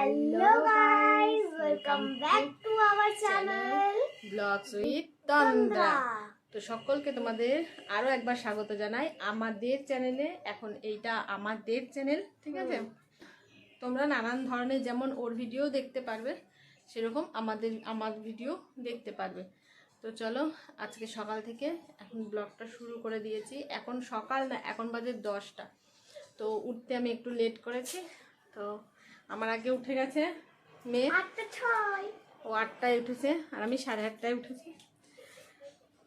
Hello guys welcome back to our channel vlogs with Tandra তো সকলকে তোমাদের আরও একবার স্বাগত জানাই আমাদের চ্যানেলে এখন এইটা আমাদের চ্যানেল ঠিক আছে? তোমরা নানান ধরনের যেমন ওর ভিডিও দেখতে পারবে সেরকম আমাদের আমার ভিডিও দেখতে পারবে। তো চলো আজকে সকাল থেকে এখন ব্লগটা শুরু করে দিয়েছি। এখন সকাল না এখন বাজে দশটা। তো উঠতে আমি একটু লেট করেছি। তো আমার আগে উঠে গেছে মেয়ে। আটটা ছয়। ও আটটায় উঠেছে আর আমি সাড়ে আটটায় উঠেছি।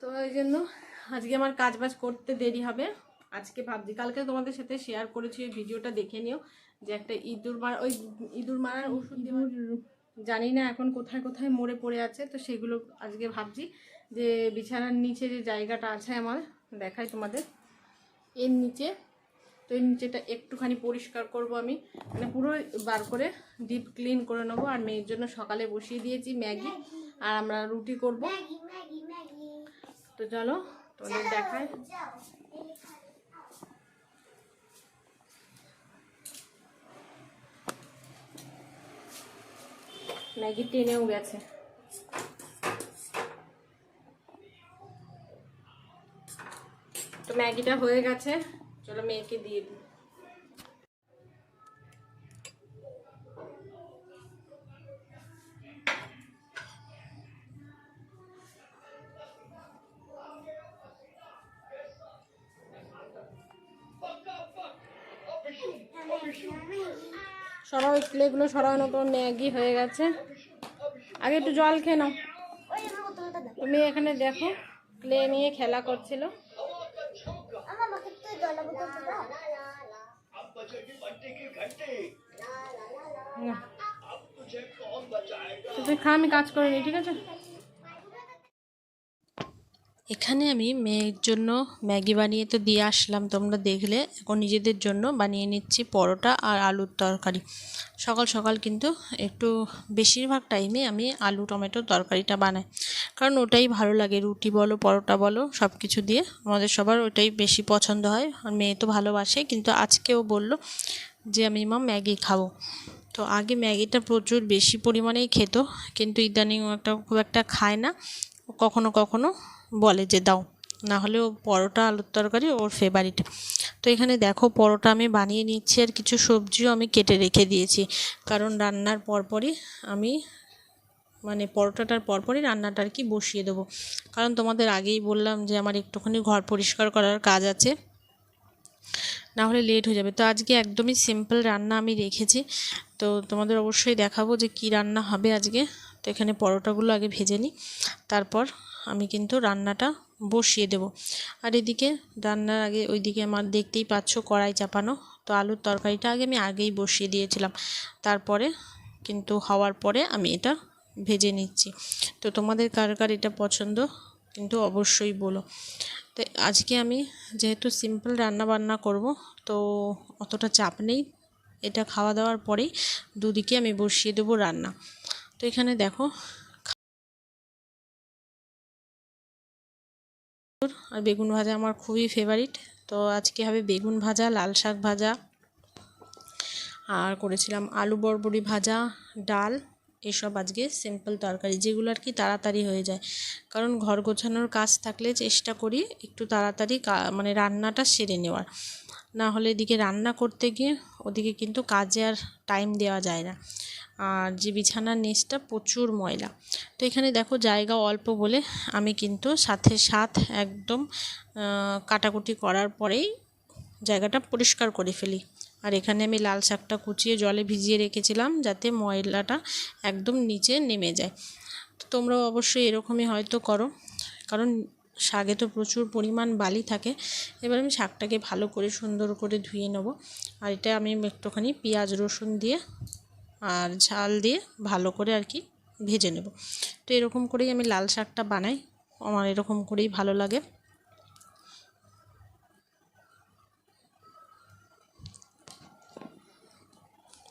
তো ওই জন্য আজকে আমার কাজ বাজ করতে দেরি হবে। আজকে ভাবছি কালকে তোমাদের সাথে শেয়ার করেছি ওই ভিডিওটা দেখে নিও যে একটা ইঁদুর মার ওই ইঁদুর মারার ওষুধ দেওয়ার জানি না এখন কোথায় কোথায় মরে পড়ে আছে তো সেগুলো আজকে ভাবছি যে বিছানার নিচে যে জায়গাটা আছে আমার দেখাই তোমাদের। এর নিচে তো এই নিচেটা একটুখানি পরিষ্কার করব আমি। মানে পুরো বার করে ডিপ ক্লিন করে নেব। আর মেয়ের জন্য সকালে বসিয়ে দিয়েছি ম্যাগি। আর আমরা রুটি করব। তো চলো, তোমাদের দেখায় ম্যাগি টেনেও গেছে। তো ম্যাগিটা হয়ে গেছে। চলো মেয়েকে দিয়ে দিই। সরাও প্লেগুলো সরানো তো ম্যাগি হয়ে গেছে। আগে একটু জল খেয়ে নাও। তুমি এখানে দেখো ক্লে নিয়ে খেলা করছিল আমার মাকে তো জল বোতলটা দাও আমি কাজ করে ঠিক আছে? এখানে আমি মেয়ের জন্য ম্যাগি বানিয়ে তো দিয়ে আসলাম, তোমরা দেখলে। এখন নিজেদের জন্য বানিয়ে নিচ্ছি পরোটা আর আলুর তরকারি। সকাল সকাল কিন্তু একটু বেশিরভাগ টাইমে আমি আলু টমেটোর তরকারিটা বানাই। কারণ ওটাই ভালো লাগে, রুটি বলো, পরোটা বলো সব কিছু দিয়ে। আমাদের সবার ওটাই বেশি পছন্দ হয়। আর মেয়ে তো ভালোবাসে, কিন্তু আজকেও বলল যে, আমি মা ম্যাগি খাব। তো আগে ম্যাগিটা প্রচুর বেশি পরিমাণেই খেত, কিন্তু ইদানিং একটা খুব একটা খায় না। কখনো কখনো বলে যে, দাও। না হলে ও পরোটা, আলুর তরকারি ওর ফেভারিট তো এখানে দেখো, পরোটা আমি বানিয়ে নিচ্ছি আর কিছু সবজিও আমি কেটে রেখে দিয়েছি। কারণ রান্নার পরপরই আমি মানে পরোটাটার পরপরই রান্নাটা আর কি বসিয়ে দেবো। কারণ তোমাদের আগেই বললাম যে, আমার একটুখানি ঘর পরিষ্কার করার কাজ আছে। না হলে লেট হয়ে যাবে। তো আজকে একদমই সিম্পল রান্না আমি রেখেছি। তো তোমাদের অবশ্যই দেখাবো যে কি রান্না হবে আজকে। তো এখানে পরোটাগুলো আগে ভেজে নিই, তারপর আমি কিন্তু রান্নাটা বসিয়ে দেব। আর এদিকে রান্নার আগে ওইদিকে আমার দেখতেই পাচ্ছ কড়াই চাপানো, তো আলুর তরকারিটা আগে আমি আগেই বসিয়ে দিয়েছিলাম। তারপরে কিন্তু হওয়ার পরে আমি এটা ভেজে নিচ্ছি। তো তোমাদের কার কার এটা পছন্দ কিন্তু অবশ্যই বলো। তো আজকে আমি যেহেতু সিম্পল রান্না বান্না করব, তো অতটা চাপ নেই এটা খাওয়া দাওয়ার পরেই দুদিকে আমি বসিয়ে দেবো রান্না। তো এখানে দেখো, আর বেগুন ভাজা আমার খুবই ফেভারিট তো আজকে হবে বেগুন ভাজা, লাল শাক ভাজা, আর করেছিলাম আলু বরবড়ি ভাজা, ডাল, এসব আজকে সিম্পল তরকারি, যেগুলো আর কি তাড়াতাড়ি হয়ে যায়। কারণ ঘর গোছানোর কাজ থাকলে চেষ্টা করি একটু তাড়াতাড়ি মানে রান্নাটা সেরে নেওয়ার। না হলে এদিকে রান্না করতে গিয়ে ওদিকে কিন্তু কাজে আর টাইম দেওয়া যায় না। আর যে বিছানার নিচটা প্রচুর ময়লা। তো এখানে দেখো জায়গা অল্প বলে আমি কিন্তু সাথে সাথ একদম কাটাকুটি করার পরেই জায়গাটা পরিষ্কার করে ফেলি। আর এখানে আমি লাল শাকটা কুচিয়ে জলে ভিজিয়ে রেখেছিলাম যাতে ময়লাটা একদম নিচে নেমে যায়। তো তোমরাও অবশ্যই এরকমই হয়তো করো। কারণ শাকে তো প্রচুর পরিমাণ বালি থাকে। এবার আমি শাকটাকে ভালো করে সুন্দর করে ধুয়ে নেব। আর এটা আমি একটুখানি পেঁয়াজ, রসুন দিয়ে আর ঝাল দিয়ে ভালো করে আর কি ভেজে নেব। তো এরকম করেই আমি লাল শাকটা বানাই। আমার এরকম করেই ভালো লাগে।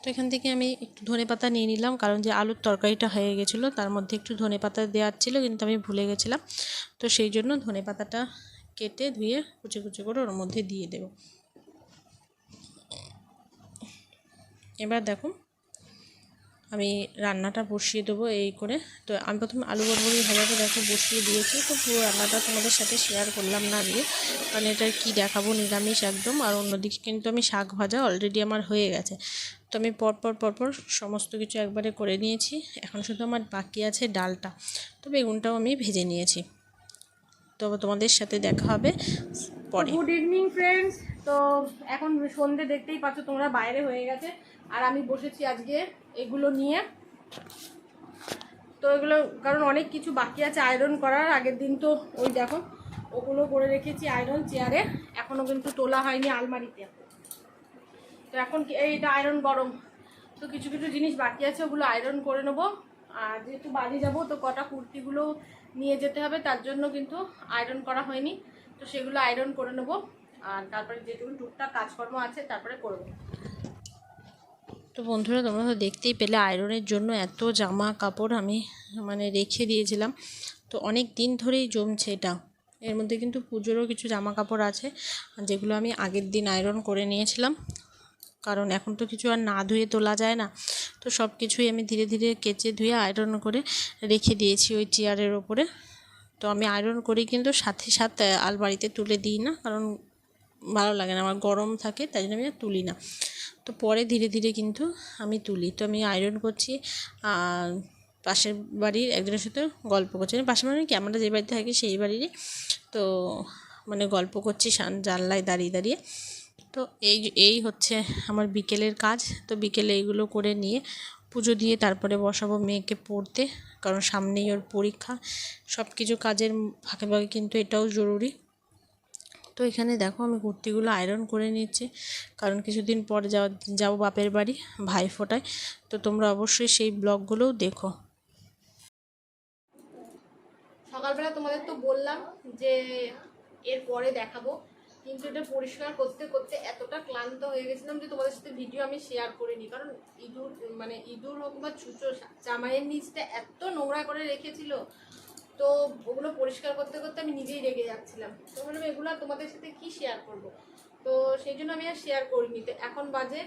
তো এখান থেকে আমি একটু ধনে পাতা নিয়ে নিলাম, কারণ যে আলুর তরকারিটা হয়ে গেছিল, তার মধ্যে একটু ধনে পাতা দেওয়ার ছিল, কিন্তু আমি ভুলে গেছিলাম। তো সেই জন্য ধনে পাতাটা কেটে ধুয়ে কুচি কুচি করে ওর মধ্যে দিয়ে দেব। এবার দেখো আমি রান্নাটা বসিয়ে দেবো এই করে। তো আমি প্রথম আলু বরবরি ভাজাটা দেখো, বসিয়ে দিয়েছি। তো পুরো রান্নাটা তোমাদের সাথে শেয়ার করলাম না আজকে কারণ এটা কি দেখাবো? নিরামিষ একদম। আর অন্যদিকে কিন্তু আমি শাক ভাজা অলরেডি আমার হয়ে গেছে। তো আমি পরপর পরপর সমস্ত কিছু একবারে করে নিয়েছি। এখন শুধু আমার বাকি আছে ডালটা। তো বেগুনটাও আমি ভেজে নিয়েছি। তো তোমাদের সাথে দেখা হবে পরে। গুড ইভিনিং ফ্রেন্ডস তো এখন সন্ধে দেখতেই পাচ্ছ তোমরা বাইরে হয়ে গেছে। আর আমি বসেছি আজকে এগুলো নিয়ে। তো এগুলো, কারণ অনেক কিছু বাকি আছে আয়রন করার। আগের দিন তো ওই দেখো, ওগুলো করে রেখেছি আয়রন চেয়ারে এখনও কিন্তু তোলা হয়নি আলমারিতে। তো এখন এইটা আয়রন গরম। তো কিছু কিছু জিনিস বাকি আছে, ওগুলো আয়রন করে নেব। আর যেহেতু বাড়ি যাব, তো কটা কুর্তিগুলো নিয়ে যেতে হবে, তার জন্য কিন্তু আয়রন করা হয়নি। তো সেগুলো আয়রন করে নেব। আর তারপরে যেটুকু টুকটাক কাজকর্ম আছে, তারপরে করব তো বন্ধুরা, তোমরা তো দেখতেই পেলে আয়রনের জন্য এত জামা কাপড় আমি মানে রেখে দিয়েছিলাম। তো অনেক দিন ধরেই জমছে এটা। এর মধ্যে কিন্তু পুজোরও কিছু জামা কাপড় আছে, যেগুলো আমি আগের দিন আয়রন করে নিয়েছিলাম। কারণ এখন তো কিছু আর না ধুয়ে তোলা যায় না। তো সব কিছুই আমি ধীরে ধীরে কেচে ধুয়ে আয়রন করে রেখে দিয়েছি ওই চেয়ারের ওপরে। তো আমি আয়রন করি কিন্তু সাথে সাথে আলমারিতে তুলে দিই না, কারণ ভালো লাগে না, আমার গরম থাকে, তাই জন্য আমি তুলি না। তো পরে ধীরে ধীরে কিন্তু আমি তুলি। তো আমি আয়রন করছি পাশের বাড়ির একজনের সাথে গল্প করছি। মানে পাশের বাড়ি কি? আমরা যে বাড়িতে থাকি সেই বাড়িরই। তো মানে গল্প করছি, সান জানলায় দাঁড়িয়ে দাঁড়িয়ে। তো এই এই হচ্ছে আমার বিকেলের কাজ। তো বিকেলে এইগুলো করে নিয়ে পুজো দিয়ে তারপরে বসাবো মেয়েকে পড়তে। কারণ সামনেই ওর পরীক্ষা। সব কিছু কাজের ফাঁকে ফাঁকে কিন্তু এটাও জরুরি। তো এখানে দেখো আমি কুর্তিগুলো আয়রন করে নিচ্ছি কারণ কিছুদিন পরে যাওয়া, যাব বাপের বাড়ি ভাই ফোটায় তো তোমরা অবশ্যই সেই ব্লগগুলোও দেখো। সকালবেলা তোমাদের তো বললাম যে এর পরে দেখাবো। কিন্তু এটা পরিষ্কার করতে করতে এতটা ক্লান্ত হয়ে গেছিলাম যে তোমাদের সাথে ভিডিও আমি শেয়ার করিনি। কারণ ইঁদুর মানে ইঁদুর হোক বা ছুঁচো, জামাইয়ের নিচটা এত নোংরা করে রেখেছিল। তো ওগুলো পরিষ্কার করতে করতে আমি নিজেই রেগে যাচ্ছিলাম। তো বললাম, এগুলো তোমাদের সাথে কি শেয়ার করব? তো সেই জন্য আমি আর শেয়ার করিনি। তো এখন বাজে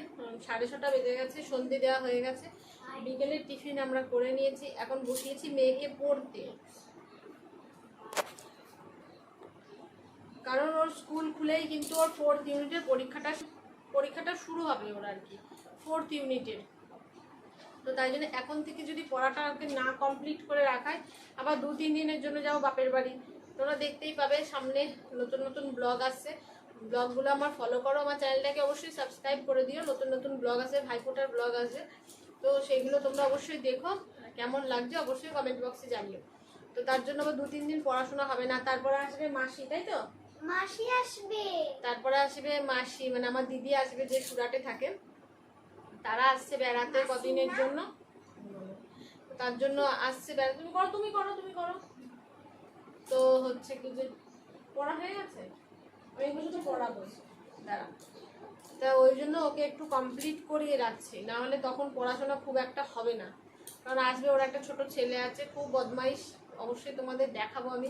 সাড়ে ছটা বেজে গেছে, সন্ধে দেওয়া হয়ে গেছে। বিকেলের টিফিন আমরা করে নিয়েছি। এখন বসিয়েছি মেয়েকে পড়তে। কারণ ওর স্কুল খুলেই কিন্তু ওর ফোর্থ ইউনিটের পরীক্ষাটা পরীক্ষাটা শুরু হবে ওর আর কি ফোর্থ ইউনিটের তো তাই জন্য এখন থেকে যদি পড়াটা ওকে না কমপ্লিট করে রাখায় আবার দু তিন দিনের জন্য যাও বাপের বাড়ি। তোমরা দেখতেই পাবে সামনে নতুন নতুন ব্লগ আসছে। ব্লগগুলো আমার ফলো করো আমার চ্যানেলটাকে অবশ্যই সাবস্ক্রাইব করে দিও। নতুন নতুন ব্লগ আছে ভাইফোঁটার ব্লগ আছে তো সেইগুলো তোমরা অবশ্যই দেখো কেমন লাগছে অবশ্যই কমেন্ট বক্সে জানিও। তো তার জন্য আবার দু তিন দিন পড়াশোনা হবে না। তারপরে আসবে মাসি তাই তো? মাসি আসবে। তারপরে আসবে মাসি মানে আমার দিদি আসবে যে সুরাটে থাকে। তারা আসছে বেড়াতে কদিনের জন্য? তার জন্য আসছে বেড়াতে তুমি করো তুমি করো তুমি করো। তো হচ্ছে কি যে পড়া হয়ে গেছে? আমি শুধু পড়াবো। দাঁড়া। তা ওই জন্য ওকে একটু কমপ্লিট করিয়ে রাখছি। না হলে তখন পড়াশোনা খুব একটা হবে না। কারণ আসবে ওর একটা ছোট ছেলে আছে, খুব বদমাইশ। অবশ্যই তোমাদের দেখাবো আমি।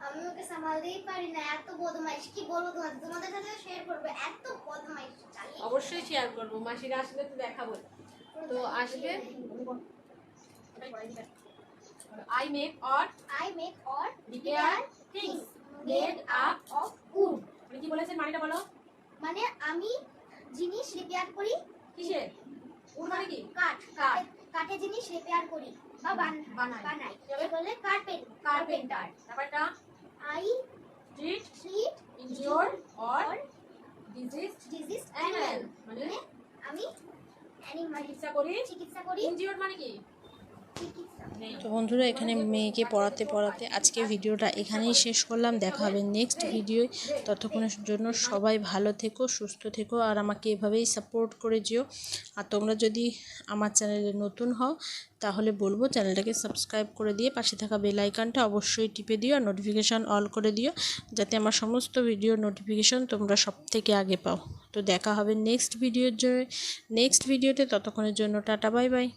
আমি ওকে সামালতেই পারি না এত বদমাইশ কি বলব তোমাদের? তোমাদের সাথে শেয়ার করব এত বদমাইশ চালিয়ে অবশ্যই শেয়ার করব মাসিরা আসলে তো দেখাবো। তো আসবে? I make or I make or repair things made up of wood মানে কি বলেছে মানিটা বলো? মানে আমি জিনিস রিপেয়ার করি। কিসের উড মানে কি? কাঠ। কাঠ। কাঠে কাঠে জিনিস রিপেয়ার করি বা বান- বানাই। বানাই? বলে? কার্পেন্ট কার্পেন্টার তারপরটা? Treat treat injure or or disease disease animal animal মানে আমি অ্যানিমাল চিকিৎসা করি? চিকিৎসা করি। ইনজিওর মানে কি? তো বন্ধুরা, এখানে মেয়েকে পড়াতে পড়াতে আজকে ভিডিওটা এখানেই শেষ করলাম। দেখা হবে নেক্সট ভিডিও ততক্ষণের জন্য সবাই ভালো থেকো, সুস্থ থেকো আর আমাকে এভাবেই সাপোর্ট করে যেও। আর তোমরা যদি আমার চ্যানেলে নতুন হও, তাহলে বলব চ্যানেলটাকে সাবস্ক্রাইব করে দিয়ে পাশে থাকা বেল আইকনটা অবশ্যই টিপে দিও আর নোটিফিকেশান অল করে দিও, যাতে আমার সমস্ত ভিডিওর নোটিফিকেশান তোমরা সব থেকে আগে পাও। তো দেখা হবে নেক্সট ভিডিওর জন্য। নেক্সট ভিডিওতে ততক্ষণের জন্য টাটা বাই বাই